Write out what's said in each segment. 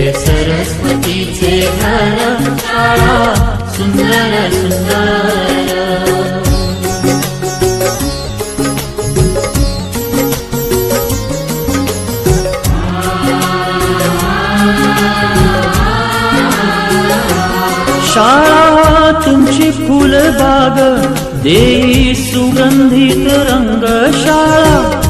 हे सरस्वतीचे घर शाळा सुंदर सुंदर. शाळा तुमची फुलबाग देई सुगंधित रंग शाळा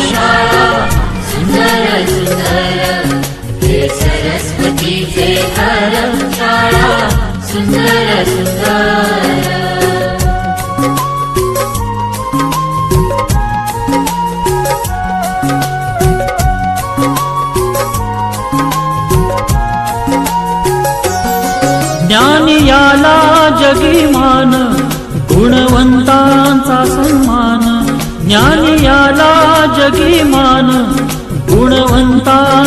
सरस्वतीचे घर शाळा सुंदर सुंदर. ज्ञानियाला जगीमान गुणवंतांचा सन्मान. ज्ञानियाला जगीमान गुणवंता